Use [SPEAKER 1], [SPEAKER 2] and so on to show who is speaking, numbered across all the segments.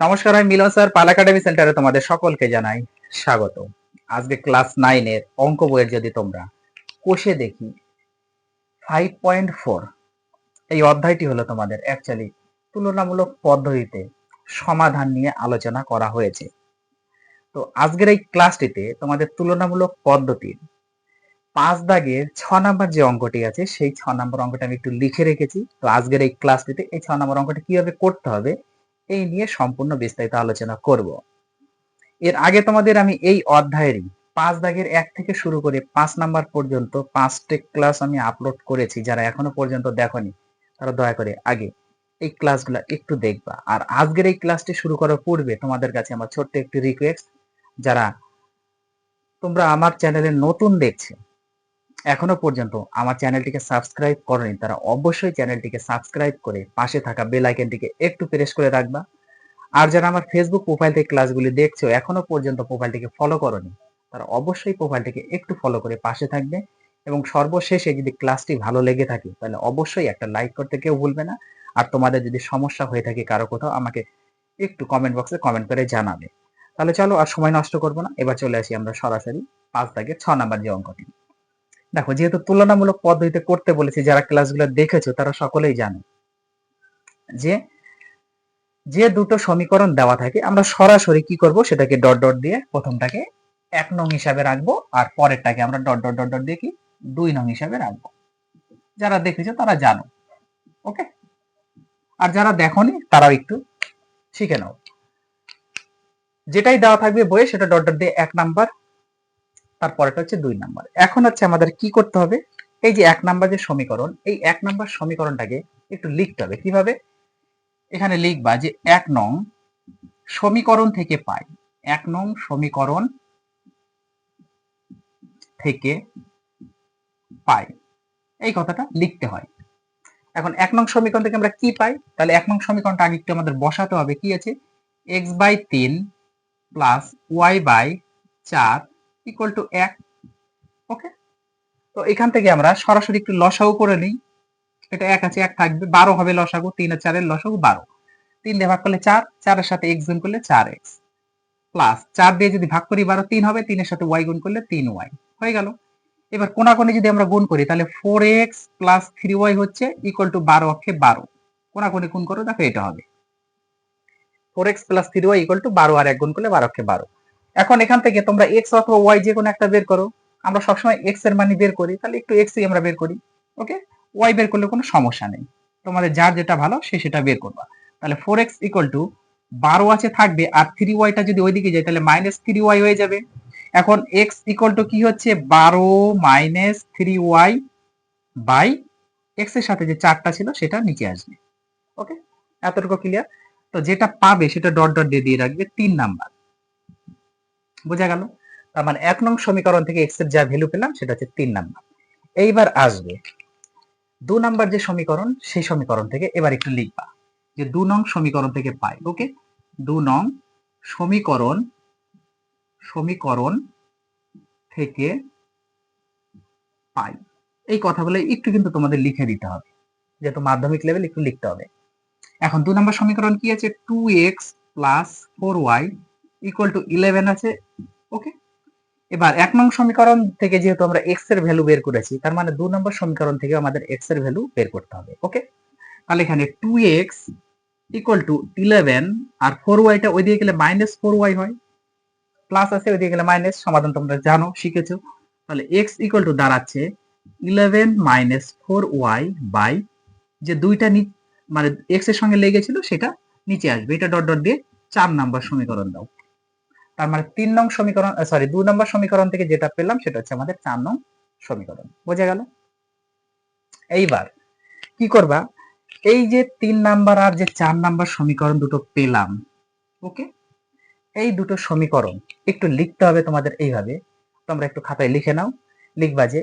[SPEAKER 1] নমস্কার, আমি মিলন স্যার, পাল একাডেমি সেন্টারে তোমাদের সকলকে জানাই স্বাগত। আজকে ক্লাস নাইনের অঙ্ক বইয়ের যদি তোমরা কোষে দেখি ফাইভ পয়েন্ট ফোর এই অধ্যায়টি হলো তোমাদের অ্যাকচুয়ালি তুলনামূলক পদ্ধতিতে সমাধান নিয়ে আলোচনা করা হয়েছে। তো আজকের এই ক্লাসটিতে তোমাদের তুলনামূলক পদ্ধতির পাঁচ দাগের ছ নাম্বার যে অঙ্কটি আছে, সেই ছ নম্বর অঙ্কটা আমি একটু লিখে রেখেছি। তো আজকের এই ক্লাসটিতে এই ছ নম্বর অঙ্কটা কীভাবে করতে হবে এই নিয়ে সম্পূর্ণ বিস্তারিত আলোচনা করব। এর আগে তোমাদের আমি এই অধ্যায়েরই পাঁচ দাগের এক থেকে শুরু করে পাঁচ নাম্বার পর্যন্ত পাঁচটি ক্লাস আমি আপলোড করেছি, যারা এখনও পর্যন্ত দেখনি, তারা দয়া করে আগে এই ক্লাসগুলো একটু দেখবা। আর আজকের এই ক্লাসটি শুরু করার পূর্বে তোমাদের কাছে আমার ছোট্ট একটি রিকোয়েস্ট যারা তোমরা আমার চ্যানেলে নতুন দেখছ এখনও পর্যন্ত আমার চ্যানেলটিকে সাবস্ক্রাইব করনি, তারা অবশ্যই চ্যানেলটিকে সাবস্ক্রাইব করে পাশে থাকা বেল আইকনটিকে একটু প্রেস করে রাখবা। আর যারা আমার ফেসবুক প্রোফাইল থেকে ক্লাসগুলি দেখছ, এখনও পর্যন্ত প্রোফাইলটিকে ফলো করনি, তারা অবশ্যই প্রোফাইলটিকে একটু ফলো করে পাশে থাকবে এবং সর্বশেষে যদি ক্লাসটি ভালো লেগে থাকে, তাহলে অবশ্যই একটা লাইক করতে কেউ ভুলবে না। আর তোমাদের যদি সমস্যা হয়ে থাকে কারও কোথাও, আমাকে একটু কমেন্ট বক্সে কমেন্ট করে জানাবে। তাহলে চলো আর সময় নষ্ট করব না, এবার চলে আসি আমরা সরাসরি পাঁচ দাগে ছ নাম্বার যে অঙ্কটি। দেখো, যেহেতু তুলনামূলক পদ্ধতিতে করতে বলেছি, যারা ক্লাসগুলো দেখেছ, তারা সকলেই জানে যে যে দুটো সমীকরণ দেওয়া থাকে, আমরা সরাসরি কি করব? সেটাকে ডট ডট দিয়ে প্রথমটাকে এক নং হিসাবে রাখব, আর পরেরটাকে আমরা ডট ডট ডট ডট দিয়ে কি? দুই নং হিসাবে রাখব। যারা দেখেছ, তারা জানো ওকে আর যারা দেখনি, তারাও একটু শিখে নাও। যেটাই দেওয়া থাকবে বইয়ে, সেটা ডট ডট দিয়ে এক নাম্বার তারপরেটা হচ্ছে দুই নাম্বার। এখন হচ্ছে আমাদের কি করতে হবে? এই যে এক নাম্বার যে সমীকরণ, এই এক নাম্বার সমীকরণটাকে একটু লিখতে হবে। কীভাবে? এখানে লিখবা যে এক নং সমীকরণ থেকে পাই। এক নং সমীকরণ থেকে পাই। এই কথাটা লিখতে হয়। এখন এক নং সমীকরণ থেকে আমরা কি পাই? তাহলে এক নং সমীকরণটা আগে একটু আমাদের বসাতে হবে। কি আছে? এক্স বাই তিন প্লাস ওয়াই বাই চার ইকুয়াল টু এক ওকে তো এখান থেকে আমরা সরাসরি একটু লসাগু করে নিই। এটা এক আছে, এক থাকবে, বারো হবে লসাগু, তিন আর চারের লসাগু বারো। তিন দিয়ে ভাগ করলে চার, চারের সাথে এক্স গুণ করলে চার এক্স প্লাস চার দিয়ে যদি ভাগ করি বারো, তিন হবে, তিনের সাথে ওয়াই গুণ করলে তিন ওয়াই হয়ে গেল। এবার কোনাকোনি যদি আমরা গুণ করি, তাহলে four X plus three Y হচ্ছে ইকুয়াল টু বারো অক্ষে বারো। কোনাকোনি গুণ করো, দেখো এটা হবে। Four X plus three Y equal to বারো আর এক গুণ করলে বারো অক্ষে বারো। এখন এখান থেকে তোমরা এক্স অথবা ওয়াই যে কোনো একটা বের করো। আমরা সবসময় এক্সের মানে বের করি, তাহলে একটু এক্সই আমরা বের করি ওকে ওয়াই বের করলে কোনো সমস্যা নেই। তোমাদের যার যেটা ভালো, সে সেটা বের করবা। তাহলে ফোর এক্স ইকুয়াল টু বারো আছে থাকবে, আর থ্রি ওয়াইটা যদি ওইদিকে যায়, তাহলে মাইনাস থ্রি ওয়াই হয়ে যাবে। এখন এক্স ইকুয়াল টু কি হচ্ছে? বারো মাইনাস থ্রি ওয়াই বাই এক্সের সাথে যে চারটা ছিল, সেটা নিচে আসবে। ওকে এতটুকু ক্লিয়ার তো যেটা পাবে, সেটা ডট ডট দিয়ে দিয়ে রাখবে, তিন নাম্বার। বোঝা গেল। তার মানে এক নং সমীকরণ থেকে এক্সের যা ভ্যালু পেলাম, সেটা হচ্ছে তিন নাম্বার এইবার আসবে দু নাম্বার যে সমীকরণ, সেই সমীকরণ থেকে এবার একটু লিখবা। যে দু নং সমীকরণ থেকে পাই ওকে দু নং সমীকরণ সমীকরণ থেকে পাই। এই কথাগুলো একটু কিন্তু তোমাদের লিখে দিতে হবে। যেহেতু মাধ্যমিক লেভেল একটু লিখতে হবে। এখন দু নম্বর সমীকরণ কি আছে? Two X plus four Y equal to eleven আছে ওকে এবার এক নং সমীকরণ থেকে যেহেতু আমরা এক্সের ভ্যালু বের করেছি, তার মানে দু নম্বর সমীকরণ থেকে আমাদের এক্সের ভ্যালু বের করতে হবে ওকে তাহলে এখানে two X equal to eleven R four ওয়াইটা ওই দিকে গেলে মাইনাস ফোর ওয়াই হয় প্লাস আছে ওই দিকে গেলে মাইনাস সমাধান তোমরা জানো, শিখেছো। তাহলে এক্স ইকুয়াল টু দাঁড়াচ্ছে eleven minus four Y by যে দুইটা মানে এক্সের সঙ্গে লেগেছিল সেটা নিচে আসবে, এটা ডট ডট দিয়ে চার নাম্বার সমীকরণ দাও। তার মানে তিন নং সমীকরণ সরি দুই নম্বর সমীকরণ থেকে যেটা পেলাম সেটা হচ্ছে আমাদের চার নং সমীকরণ। বোঝা গেল? এইবার কি করবা? এই যে তিন নাম্বার আর যে চার নাম্বার সমীকরণ দুটো পেলাম, ওকে? এই দুটো সমীকরণ একটু লিখতে হবে তোমাদের এইভাবে। তোমরা একটু খাতায় লিখে নাও। লিখবা যে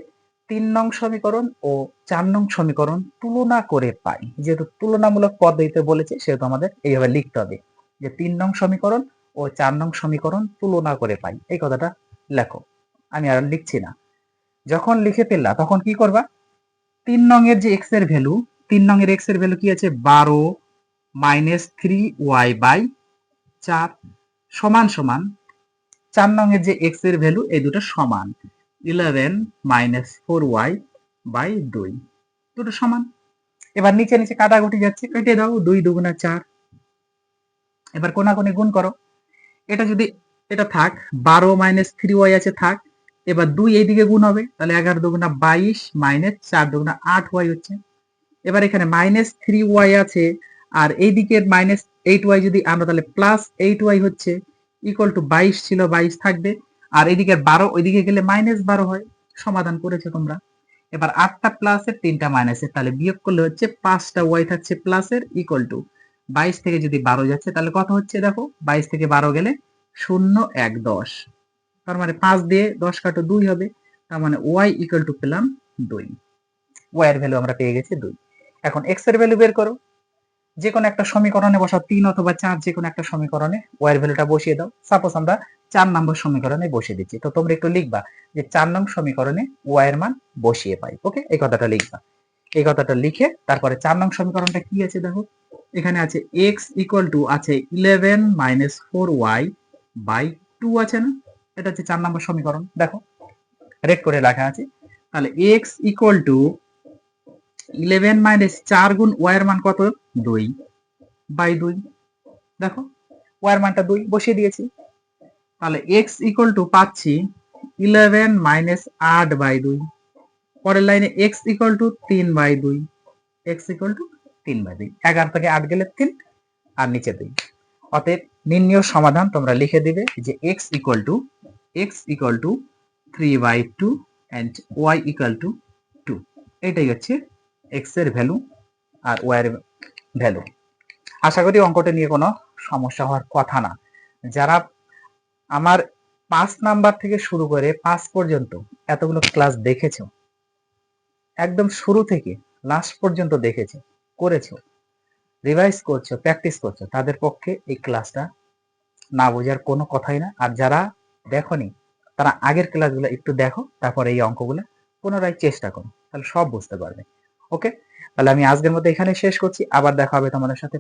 [SPEAKER 1] তিন নং সমীকরণ ও চার নং সমীকরণ তুলনা করে পাই। যেহেতু তুলনামূলক পদ্ধতিতে বলেছে, সেহেতু আমাদের এইভাবে লিখতে হবে। যে তিন নং সমীকরণ ও চার নং সমীকরণ তুলনা করে পাই। এই কথাটা লেখো। আমি আর লিখছি না। যখন লিখে ফেললা, তখন কি করবা? তিন নং এর যে এক্সের ভ্যালু, তিন নং এর এক্সের ভ্যালু কি আছে? বারো মাইনাস থ্রি ওয়াই বাই চার সমান সমান। চার নং এর যে এক্সের ভ্যালু, এই দুটো সমান। Eleven minus four Y by দুই। দুটো সমান। এবার নিচে নিচে কাটাকুটি যাচ্ছে। কেটে দাও। দুই দুগুণা চার। এবার কোনাকুনি গুণ করো। এটা যদি, এটা থাক, বারো মাইনাস থ্রি ওয়াই আছে, থাক। এবার দুই এইদিকে গুণ হবে, তাহলে এগারো দুগুণা বাইশ মাইনাস চার দুগুণা আট ওয়াই হচ্ছে। এবার এখানে মাইনাস থ্রি ওয়াই আছে, আর এইদিকে মাইনাস এইট ওয়াই যদি আমরা তাহলে প্লাস এইট ওয়াই হচ্ছে ইকুয়াল টু বাইশ ছিল, বাইশ থাকবে। আর এদিকে বারো, ওইদিকে গেলে মাইনাস বারো হয়। সমাধান করেছ তোমরা। এবার আটটা প্লাসের তিনটা মাইনাসের তাহলে বিয়োগ করলে হচ্ছে পাঁচটা ওয়াই থাকছে প্লাসের ইকুয়াল টু বাইশ থেকে যদি বারো যাচ্ছে, তাহলে কত হচ্ছে দেখো? বাইশ থেকে বারো গেলে শূন্য এক দশ। তার মানে পাঁচ দিয়ে দশ কাটো দুই হবে, তার মানে ওয়াই ইকুয়াল টু পেলাম দুই। ওয়াই এর ভ্যালু আমরা পেয়ে গেছি দুই। এখন এক্সের ভ্যালু বের করো। যে কোনো একটা সমীকরণে বসাও, তিন অথবা চার, যে কোনো একটা সমীকরণে ওয়াই এর ভ্যালুটা বসিয়ে দাও। সাপোজ আমরা চার নম্বর সমীকরণে বসিয়ে দিচ্ছি। তো তোমরা একটু লিখবা যে চার নং সমীকরণে ওয়াই এর মান বসিয়ে পাই। ওকে এই কথাটা লিখবা। এই কথাটা লিখে তারপরে চার নং সমীকরণটা কি আছে দেখো? এখানে আছে এক্স ইকুয়াল টু আছে eleven minus four Y by two আছে না? এটা হচ্ছে চার নম্বর সমীকরণ, দেখো। রেড করে লেখা আছে। তাহলে X equal to eleven minus চার গুণ ওয়াই এর মান কত? দুই বাই দুই। দেখো ওয়াই এর মানটা দুই, বসিয়ে দিয়েছি। তাহলে এক্স ইকুয়াল টু পাচ্ছি ইলেভেন মাইনাস আট বাই দুই। পরের লাইনে এক্স ইকুয়াল টু তিন বাই দুই। এক্স ইকুয়াল টু তিন বাই দুই। এগারো থেকে আট গেলে তিন, আর নিচে দুই। অতএব নির্ণয় সমাধান তোমরা লিখে দিবে যে X equal to X equal to three by two and Y equal to two এটাই হচ্ছে এক্সের ভ্যালু আর ওয়াই এর ভ্যালু আশা করি অঙ্কটা নিয়ে কোনো সমস্যা হওয়ার কথা না। যারা আমার পাঁচ নাম্বার থেকে শুরু করে পাঁচ পর্যন্ত এতগুলো ক্লাস দেখেছ একদম শুরু থেকে লাস্ট পর্যন্ত দেখেছ, করেছ। রিভাইজ করছ প্র্যাকটিস করছ। তাদের পক্ষে এই ক্লাসটা না বোঝার কোনো কথাই না। আর যারা দেখনি, তারা আগের ক্লাসগুলো একটু দেখো, তারপর এই অঙ্কগুলো পুনরায় চেষ্টা করো, তাহলে সব বুঝতে পারবে। ওকে তাহলে আমি আজকের মধ্যে এখানে শেষ করছি। আবার দেখা হবে তোমাদের সাথে